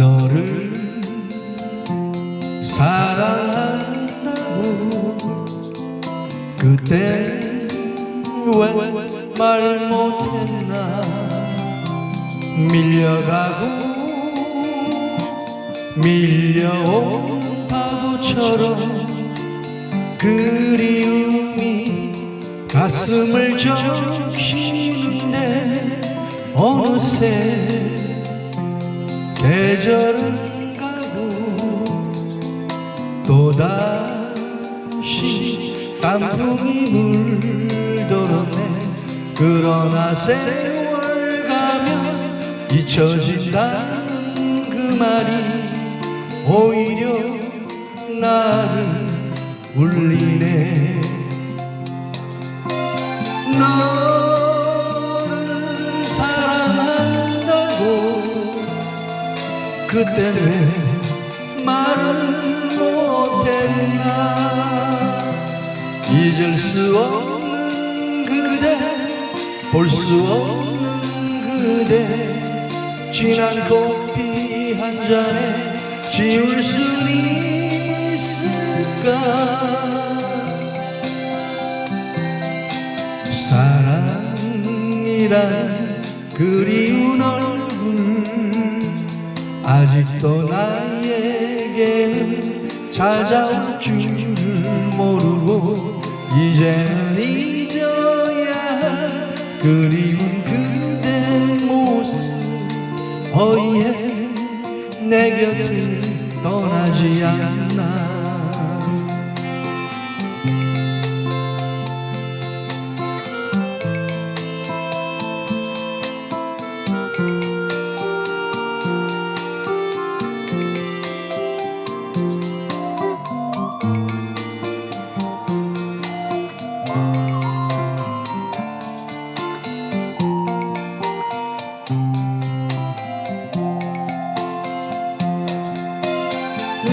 너를 사랑한다고 그때 왜 말 못했나 밀려가고 밀려온 파도처럼 그리움이 가슴을 적시는데 어느새 계절은 가고 또다시 깐풍이 물들었네. 그러나 세월 가면 잊혀진다는 그 말이 오히려 나를 울리네. 너 그때 왜 말을 못했나? 잊을 수 없는 그대 볼 수 없는 그대. 진한 커피 한 잔에 지울 수 있을까? 사랑이란 그리운 얼굴 아직도 나에게는 찾아올 줄 모르고 이제는 잊어야 할 그리운 그대 모습 어이해 내 곁을 떠나지 않나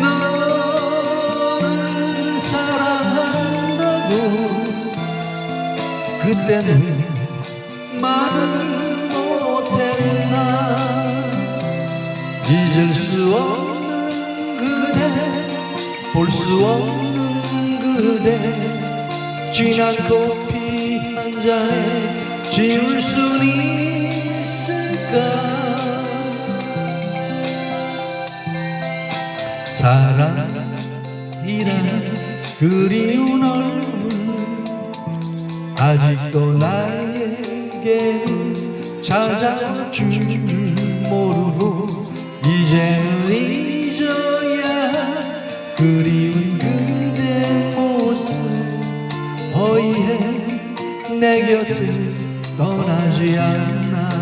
너를 사랑한다고. 그때는 말을 못했나. 잊을 수 없는 그대 볼 수 없는 그대. 진한 커피 한 잔에 지울 수 있을 사랑이란 그리운 얼굴 아직도 나에게는 찾아올 줄 모르고 이제는 잊어야 할 그리운 그대 모습 어이해 내 곁을 떠나지 않나